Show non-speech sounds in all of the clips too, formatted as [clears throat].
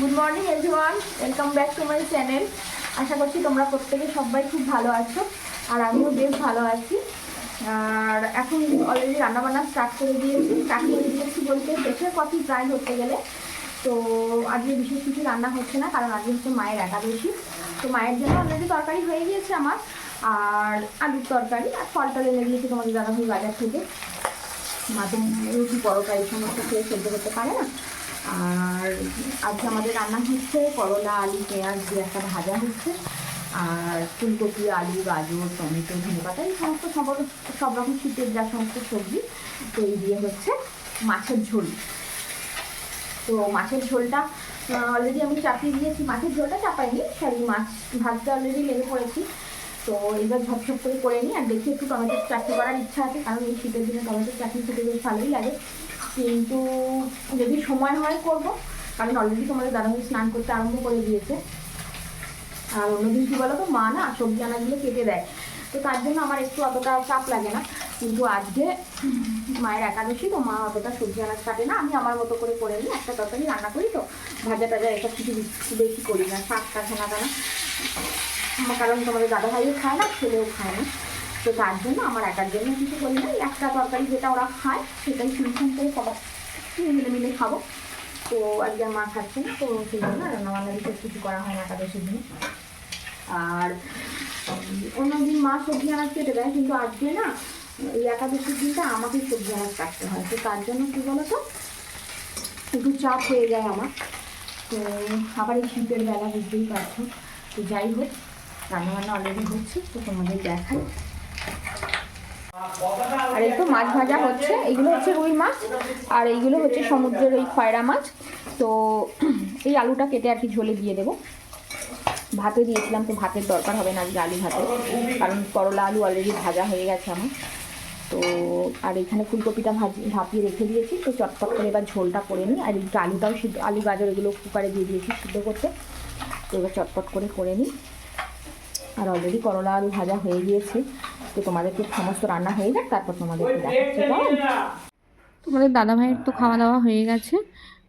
Good morning everyone welcome back to my channel আশা করছি তোমরা প্রত্যেকে সবাই খুব ভালো আছো, আর আমিও বেশ ভালো আছি। আর এখন অলরেডি রান্নাবান্না স্টার্ট করে দিয়েছি স্টার্ট করে দিয়েছি বলতে শেষের কফি প্রায় হতে গেলে। তো আজকে বিশেষ কিছু রান্না হচ্ছে না, কারণ আজকে হচ্ছে মায়ের একাদশী। তো মায়ের জন্য অলরেডি তরকারি হয়ে গিয়েছে আমার, আর আলুর তরকারি, আর ফলটা এনে দিয়েছি তোমাদের দাদা দাদাভাই বাজার থেকে। মা তো রুটি, পরোটা এই সমস্ত খেয়ে সহ্য করতে পারে না। আর আজকে আমাদের রান্না হচ্ছে করলা, আলু, পেঁয়াজ দিয়ে একটা ভাজা হচ্ছে। আর ফুলকপি, আলু, গাজর, টমেটো ধনে পাতা এই সমস্ত সব সব রকম শীতের যা সমস্ত সবজি, তো এই দিয়ে হচ্ছে মাছের ঝোল। তো মাছের ঝোলটা অলরেডি আমি চাপিয়ে দিয়েছি। মাছের ঝোলটা চাপাইনি সরি মাছ ভাজতে অলরেডি লেগে পড়েছি। তো এবার ঝপঝপ করে করে নিই, আর দেখি একটু টমেটোর চাটনি করার ইচ্ছা আছে, কারণ এই শীতের দিনে টমেটোর চাটনি খেতে বেশ ভালোই লাগে। কিন্তু যদি সময় হয় করব। কারণ অলরেডি তোমাদের দাদাভাই স্নান করতে আরম্ভ করে দিয়েছে। আর অন্যদিন কী বলো তো মা না সবজি আনাজগুলো কেটে দেয়। তো তার জন্য আমার একটু অতটা চাপ লাগে না। কিন্তু আজকে মায়ের একাদশী, তো মা অতটা সবজি আনাজ কাটে না। আমি আমার মতো করে করে নিই একটা তরকারি রান্না করি তো। ভাজা টাজা এসব কিছু বেশি- করি না, শাক টাক না কারণ তোমাদের দাদা ভাইও খায় না, ছেলেও খায় না। তো তার জন্য আমার একার জন্য কিছু করি না। একটা তরকারি যেটা ওরা খায়, সেটাই সিমসিম করে সবাই মিলে মিলে খাব। তো আর মা খাচ্ছে না, তো সেই জন্য রান্না বান্না বিশেষ কিছু করা হয় না একাদশীর দিনে। আর অন্যদিন মা সবজি আনাজ কেটে দেয়, কিন্তু আজকে না, এই একাদশীর দিনটা আমাকেই সবজি আনাজ কাটতে হয়। তো তার জন্য কী বলো তো একটু চাপ হয়ে যায় আমার। তো আবার এই শীতের বেলা বুঝতেই পারছ। তো যাই হোক, রান্নাবান্না অলরেডি হচ্ছে, তো তোমাদের দেখাই। আর এই তো মাছ ভাজা হচ্ছে। এইগুলো হচ্ছে রুই মাছ আর এইগুলো হচ্ছে সমুদ্রের ওই খয়রা মাছ। তো [clears throat] এই আলুটা কেটে আর কি ঝোলে দিয়ে দেবো। ভাতে দিয়েছিলাম তো ভাতের দরকার হবে না আজকে আলু ভাতে, কারণ করলা আলু অলরেডি ভাজা হয়ে গেছে আমার। তো আর এখানে ফুলকপিটা ভাজি, ভাপিয়ে রেখে দিয়েছি। তো চটপট করে এবার ঝোলটা করে নিই। আর একটু আলুটাও সিদ্ধ, আলু গাজর এগুলো কুকারে দিয়ে দিয়েছি সিদ্ধ করতে। তো এবার চটপট করে করে নিই। আর অলরেডি করলা আলু ভাজা হয়ে গিয়েছে। তো তোমাদেরকে সমস্ত রান্না হয়ে যাক? তারপর তোমাদেরকে দেখাচ্ছি কেমন তোমাদের দাদা ভাইয়ের তো খাওয়া দাওয়া হয়ে গেছে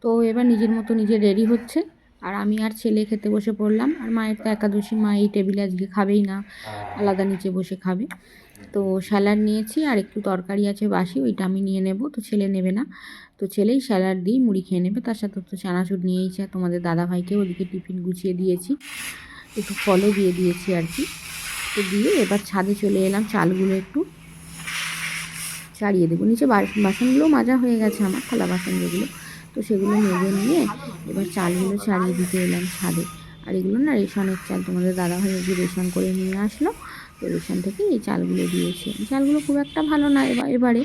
তো এবার নিজের মতো নিজে রেডি হচ্ছে। আর আমি আর ছেলে খেতে বসে পড়লাম আর মায়ের তো একাদশী মা এই টেবিলে আজকে খাবেই না আলাদা নিচে বসে খাবে। তো স্যালাড নিয়েছি আর একটু তরকারি আছে বাসি ওইটা আমি নিয়ে নেব তো ছেলে নেবে না। তো ছেলেই স্যালাড দিয়েই মুড়ি খেয়ে নেবে তার সাথে তো চানাচুর নিয়েইছে আর তোমাদের দাদা ভাইকে ওদিকে টিফিন গুছিয়ে দিয়েছি একটু ফলও দিয়ে দিয়েছি আর কি। তো দিয়ে এবার ছাদে চলে এলাম। চালগুলো একটু ছাড়িয়ে দেবো। নিচে বাসনগুলো মাজা হয়ে গেছে আমার থালা বাসন যেগুলো। তো সেগুলো মেজে নিয়ে এবার চালগুলো ছাড়িয়ে দিতে এলাম ছাদে। আর এগুলো না রেশনের চাল, তোমাদের দাদাভাই যে রেশন করে নিয়ে আসলো, তো রেশন থেকে এই চালগুলো দিয়েছে। চালগুলো খুব একটা ভালো না এবার এবারে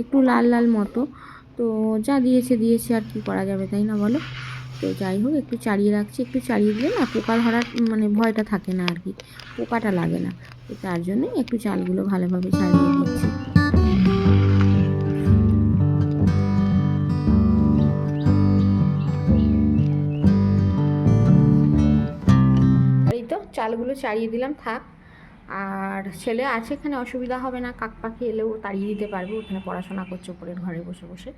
একটু লাল লাল মতো। তো যা দিয়েছে দিয়েছে আর কি করা যাবে তাই না বলো? তো যাই হোক, একটু চাড়িয়ে রাখছি, একটু চাড়িয়ে দিলে না পোকা ধরার মানে ভয়টা থাকে না আর কি, পোকাটা লাগে না। তো তার জন্যই একটু চালগুলো ভালোভাবে ছাড়িয়ে দিচ্ছি চালগুলো চাড়িয়ে দিলাম, থাক। আর ছেলে আছে এখানে, অসুবিধা হবে না, কাক পাখি এলেও তাড়িয়ে দিতে পারবে ওখানে পড়াশোনা করছে উপরের ঘরে বসে বসে।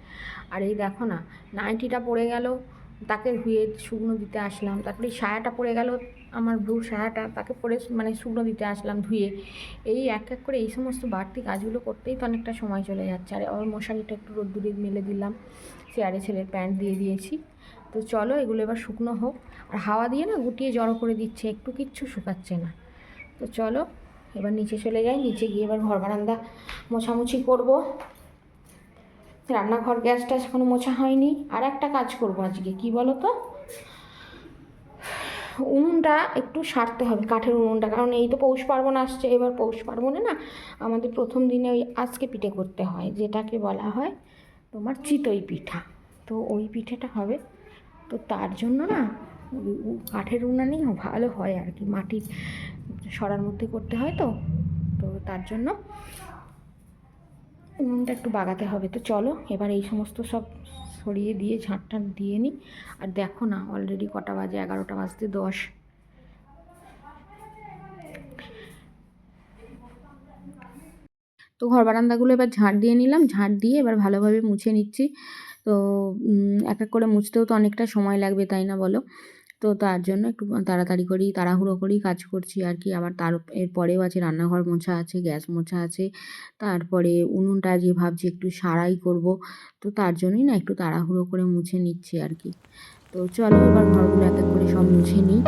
আর এই দেখো না, নাইটিটা পড়ে গেল তাকে ধুয়ে শুকনো দিতে আসলাম। তারপরে সায়াটা পড়ে গেল, আমার ব্লুর সায়াটা, তাকে পরে মানে শুকনো দিতে আসলাম ধুয়ে। এই এক এক করে এই সমস্ত বাড়তি কাজগুলো করতেই তো অনেকটা সময় চলে যাচ্ছে। আর, ওর মশারিটা একটু রোদ্দুরে মেলে দিলাম, চেয়ারে ছেলের প্যান্ট দিয়ে দিয়েছি। তো চলো এগুলো এবার শুকনো হোক। আর হাওয়া দিয়ে না গুটিয়ে জড়ো করে দিচ্ছে, একটু কিচ্ছু শুকাচ্ছে না। তো চলো, এবার নিচে চলে যাই, নিচে গিয়ে এবার ঘর বারান্দা মোছামুছি করব। রান্নাঘর গ্যাসটা এখনও মোছা হয়নি। আর একটা কাজ করব আজকে, কি বলো তো উনুনটা একটু সারতে হবে, কাঠের উনুনটা, কারণ এই তো পৌষ পার্বণ আসছে। এবার পৌষ পার্বণে না আমাদের প্রথম দিনে ওই আজকে পিঠে করতে হয়, যেটাকে বলা হয় তোমার চিতই পিঠা। তো ওই পিঠেটা হবে। তো তার জন্য না কাঠের উনানেই ভালো হয় আর কি, মাটির সরার মধ্যে করতে হয় তো। তো তার জন্য উনুনটা একটু বাগাতে হবে। তো চলো, এবার এই সমস্ত সব সরিয়ে দিয়ে ঝাঁটটা দিয়ে নিই। আর দেখো না অলরেডি কটা বাজে, এগারোটা বাজতে দশ। তো ঘর বারান্দাগুলো এবার ঝাড় দিয়ে নিলাম। ঝাড় দিয়ে এবার ভালোভাবে মুছে নিচ্ছি। তো এক এক করে মুছতেও তো অনেকটা সময় লাগবে, তাই না বলো? তো তার জন্য একটু তাড়াতাড়ি করেই, তাড়াহুড়ো করেই কাজ করছি আর কি। আবার তার এরপরেও আছে রান্নাঘর মোছা আছে, গ্যাস মোছা আছে। তারপরে উনুনটা যে ভাবছি একটু সারাই করব, তো তার জন্যই না একটু তাড়াহুড়ো করে মুছে নিচ্ছি আর কি। তো চলো এবার ঘরগুলো এক এক করে সব মুছে নিই।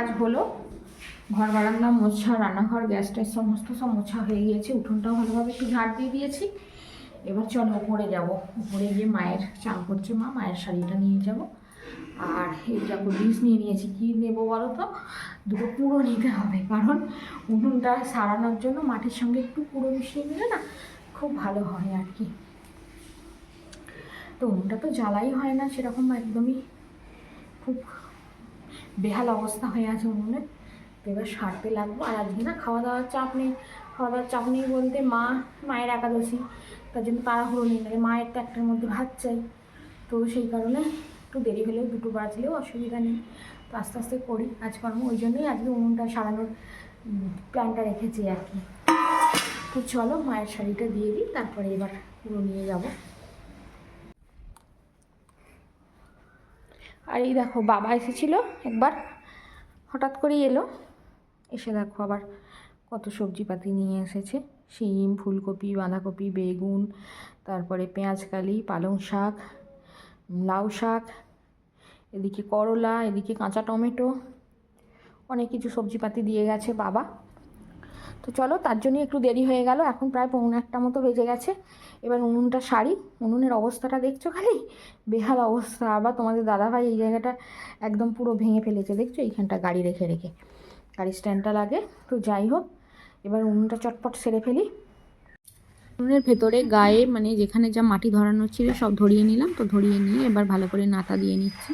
কাজ হলো। ঘর বারান্দা মোছা, রান্নাঘর গ্যাস ট্যাস সমস্ত সব মোছা হয়ে গিয়েছে। উঠোনটাও ভালোভাবে একটু ঝাড় দিয়ে দিয়েছি। এবার চলো উপরে যাব। উপরে গিয়ে মায়ের চান করছে মা, মায়ের শাড়িটা নিয়ে যাব। আর এই দেখো ডিশ নিয়ে নিয়েছি। কী নেব বলো তো? দুটো পুরো নিতে হবে। কারণ উঠোনটা সারানোর জন্য মাটির সঙ্গে একটু পুরো মিশিয়ে নিলে না খুব ভালো হয় আর কি। তো উনুনটা তো জ্বালাই হয় না, সেরকম একদমই খুব বেহাল অবস্থা হয়ে আছে উনুনে তো এবার সারতে লাগবো। আর আজকে না খাওয়া দাওয়ার চাপ নেই। খাওয়া দাওয়ার চাপ নেই বলতে মা মায়ের একাদশী। তার জন্য তারা তাড়াহুড়ো নেই মানে মায়ের তো একটার মধ্যে ভাত চাই। তো সেই কারণে একটু দেরি হলেও দুটো বাজলেও অসুবিধা নেই। তো আস্তে আস্তে করি কাজকর্ম। ওই জন্যই আজকে উনুনটা সারানোর প্ল্যানটা রেখেছি আর কি। তো চলো মায়ের শাড়িটা দিয়ে দিই, তারপরে এবার পুরো নিয়ে যাব। আর এই দেখো, বাবা এসেছিল একবার, হঠাৎ করেই এলো। এসে দেখো আবার কত সবজিপাতি নিয়ে এসেছে। শিম, ফুলকপি, বাঁধাকপি, বেগুন, তারপরে পেঁয়াজকালি পালং শাক, লাউ শাক, এদিকে করলা, এদিকে কাঁচা টমেটো, অনেক কিছু সবজিপাতি দিয়ে গেছে বাবা। তো চলো, তার জন্য একটু দেরি হয়ে গেল। এখন প্রায় পৌনে একটা মতো বেজে গেছে। এবার উনুনটা সারি। উনুনের অবস্থাটা দেখছ খালি? বেহাল অবস্থা। আবার তোমাদের দাদাভাই এই জায়গাটা একদম পুরো ভেঙে ফেলেছে। দেখছ? এইখানটা গাড়ি রেখে রেখে। গাড়ি স্ট্যান্ডটা লাগে। তো যাই হোক, এবার উনুনটা চটপট সেরে ফেলি। উনুনের ভেতরে গায়ে মানে যেখানে যা মাটি ধরানো ছিল সব ধরিয়ে নিলাম। তো ধরিয়ে নিয়ে এবার ভালো করে নাতা দিয়ে নিচ্ছি।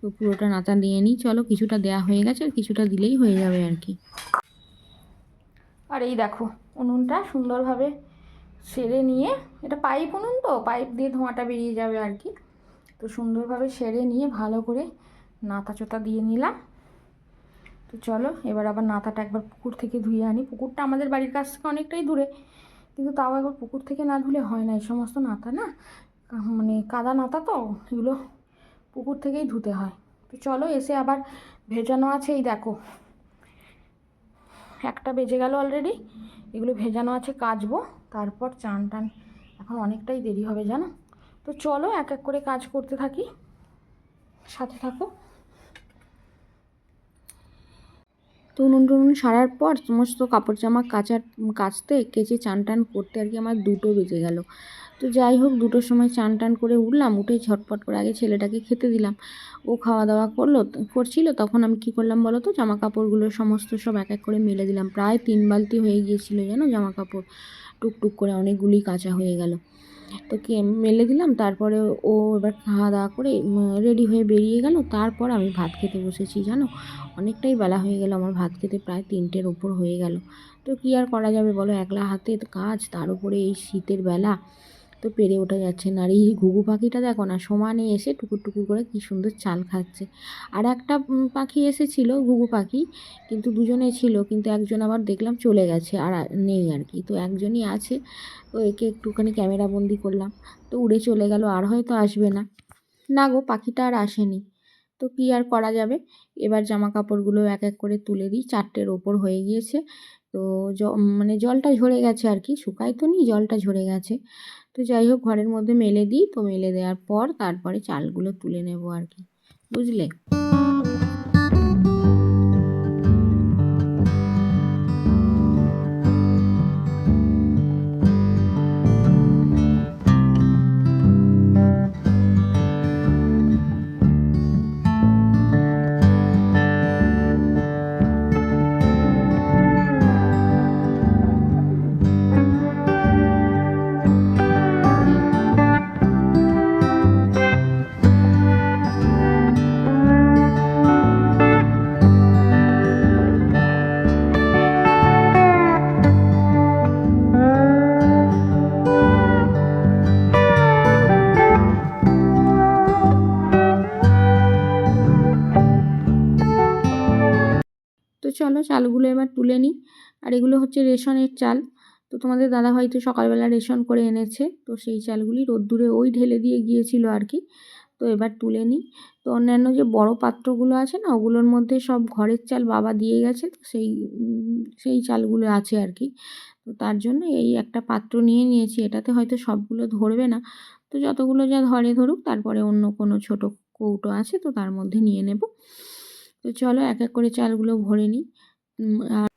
তো পুরোটা নাতা দিয়ে নিই। চলো, কিছুটা দেয়া হয়ে গেছে। আর কিছুটা দিলেই হয়ে যাবে আর কি। আর এই দেখো, উনুনটা সুন্দরভাবে সেরে নিয়ে, এটা পাইপ উনুন তো, পাইপ দিয়ে ধোঁয়াটা বেরিয়ে যাবে আর কি। তো সুন্দরভাবে সেরে নিয়ে ভালো করে নাতা চোতা দিয়ে নিলাম। তো চলো, এবার আবার নাতাটা একবার পুকুর থেকে ধুয়ে আনি। পুকুরটা আমাদের বাড়ির কাছ থেকে অনেকটাই দূরে, কিন্তু তাও একবার পুকুর থেকে না ধুলে হয় না। এই সমস্ত নাতা না মানে কাদা নাতা তো, এগুলো পুকুর থেকেই ধুতে হয়। তো চলো, এসে আবার ভেজানো আছে, এই দেখো। একটা বেজে গেল অলরেডি এগুলো ভেজানো আছে, কাচবো। তারপর চান টান। এখন অনেকটাই দেরি হবে, জানো? তো চলো এক এক করে কাজ করতে থাকি। সাথে থাকো। তো উনুন টুনুন সারার পর সমস্ত কাপড় জামা কাচার কাচতে, কেচে, চান টান করতে আর কি আমার দুটো বেজে গেল। তো যাই হোক, দুটোর সময় চান টান করে উঠলাম উঠে ঝটপট করে আগে ছেলেটাকে খেতে দিলাম। ও খাওয়া দাওয়া করল, করছিল, তখন আমি কি করলাম বলো তো জামা কাপড়গুলো সমস্ত সব এক এক করে মেলে দিলাম। প্রায় তিন বালতি হয়ে গিয়েছিল জানো জামা কাপড় টুকটুক করে অনেকগুলি কাঁচা হয়ে গেল। তো কে, মেলে দিলাম, তারপরে ও এবার খাওয়া দাওয়া করে রেডি হয়ে বেরিয়ে গেল। তারপর আমি ভাত খেতে বসেছি জানো, অনেকটাই বেলা হয়ে গেল, আমার ভাত খেতে প্রায় তিনটের ওপর হয়ে গেল। তো কী আর করা যাবে বলো, একলা হাতে কাজ, তার উপরে এই শীতের বেলা। তো পেরে ওঠা যাচ্ছে। না আর এই ঘুঘু পাখিটা দেখো না, সমানে এসে টুকুর টুকুর করে কী সুন্দর চাল খাচ্ছে। আর একটা পাখি এসেছিল, ঘুঘু পাখি, কিন্তু দুজনে ছিল, কিন্তু একজন আবার দেখলাম চলে গেছে, আর নেই আর কি। তো একজনই আছে, তো একে একটুখানি ক্যামেরা বন্দি করলাম, তো উড়ে চলে গেল, আর হয়তো আসবে না। না গো, পাখিটা আর আসেনি। তো কী আর করা যাবে? এবার জামা কাপড়গুলো এক এক করে তুলে দিই, চারটের ওপর হয়ে গিয়েছে। তো জ মানে জলটা ঝরে গেছে আর কি, শুকায় তো নি, জলটা ঝরে গেছে। তো যাই হোক, ঘরের মধ্যে মেলে দিই। তো মেলে দেওয়ার পর তারপরে চালগুলো তুলে নেব আর কি। বুঝলে? চলো চালগুলো এবার তুলে নিই। আর এগুলো হচ্ছে রেশনের চাল। তো তোমাদের দাদা হয়তো সকালবেলা রেশন করে এনেছে। তো সেই চালগুলি রোদ্দুরে ওই ঢেলে দিয়ে গিয়েছিল আর কি। তো এবার তুলে নিই। তো অন্যান্য যে বড় পাত্রগুলো আছে না, ওগুলোর মধ্যে সব ঘরের চাল বাবা দিয়ে গেছে। তো সেই সেই চালগুলো আছে আর কি। তো তার জন্য এই একটা পাত্র নিয়ে নিয়েছি। এটাতে হয়তো সবগুলো ধরবে না। তো যতগুলো যা ধরে ধরুক, তারপরে অন্য কোনো ছোট কৌটো আছে, তো তার মধ্যে নিয়ে নেব। তো চলো এক এক করে চালগুলো ভরে নিই। আর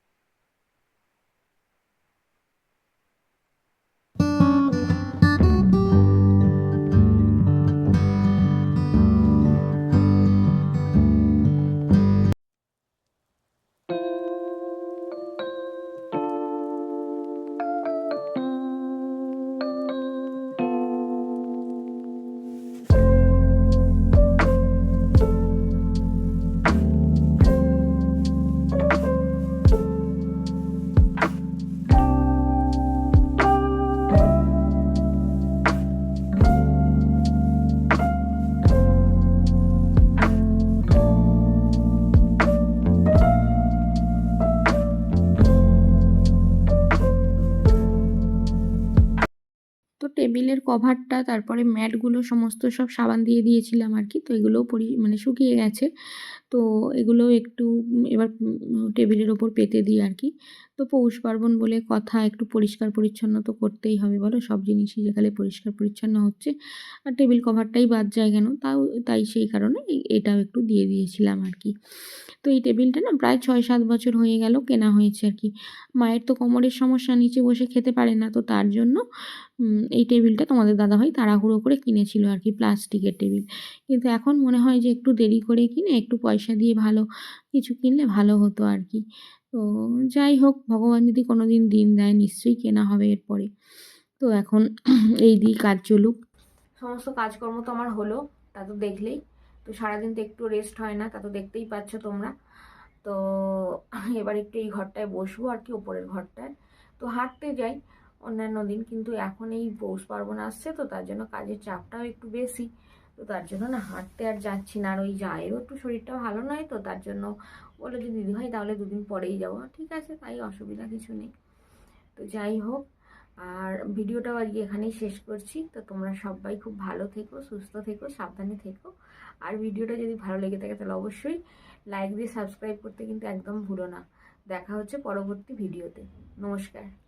টেবিলের কভারটা, তারপরে ম্যাটগুলো, সমস্ত সব সাবান দিয়ে দিয়েছিলাম আর কি। তো এগুলোও পরি মানে শুকিয়ে গেছে। তো এগুলো একটু এবার টেবিলের ওপর পেতে দিই আর কি। তো পৌষ পার্বণ বলে কথা একটু পরিষ্কার পরিচ্ছন্ন তো করতেই হবে, বলো? সব জিনিসই যেখানে পরিষ্কার পরিচ্ছন্ন হচ্ছে আর টেবিল কভারটাই বাদ যায় কেন? তাও, তাই সেই কারণে এটাও একটু দিয়ে দিয়েছিলাম আর কি। তো এই টেবিলটা না প্রায় ছয় সাত বছর হয়ে গেল কেনা হয়েছে আর কি। মায়ের তো কোমরের সমস্যা, নিচে বসে খেতে পারে না, তো তার জন্য এই টেবিলটা তোমাদের দাদা দাদাভাই তাড়াহুড়ো করে কিনেছিল আর কি, প্লাস্টিকের টেবিল। কিন্তু এখন মনে হয় যে একটু দেরি করে কিনে, একটু পয়সা দিয়ে ভালো কিছু কিনলে ভালো হতো আর কি তো যাই হোক, ভগবান যদি কোনো দিন দিন দেয়, নিশ্চয়ই কেনা হবে এরপরে। তো এখন [clears throat] এই দিই কাজ চলুক। সমস্ত কাজকর্ম তো আমার হলো, তা তো দেখলেই। তো সারাদিন তো একটু রেস্ট হয় না, তা তো দেখতেই পাচ্ছ তোমরা। তো [clears throat] এবার একটু এই ঘরটায় বসবো আর কি, ওপরের ঘরটায়। তো হাঁটতে যাই অন্যান্য দিন, কিন্তু এখন এই পৌষ পার্বণ আসছে, তো তার জন্য কাজের চাপটাও একটু বেশি। তো তার জন্য না হাঁটতে আর যাচ্ছি না। আর ওই জায়েরও একটু শরীরটা ভালো নয় তো, তার জন্য বলো যে, দিদি ভাই, তাহলে দুদিন পরেই যাব। ঠিক আছে, তাই অসুবিধা কিছু নেই। তো যাই হোক, আর ভিডিওটাও আজকে এখানেই শেষ করছি। তো তোমরা সবাই খুব ভালো থেকো, সুস্থ থেকো, সাবধানে থেকো। আর ভিডিওটা যদি ভালো লেগে থাকে, তাহলে অবশ্যই লাইক দিয়ে সাবস্ক্রাইব করতে কিন্তু একদম ভুলো না। দেখা হচ্ছে পরবর্তী ভিডিওতে। নমস্কার।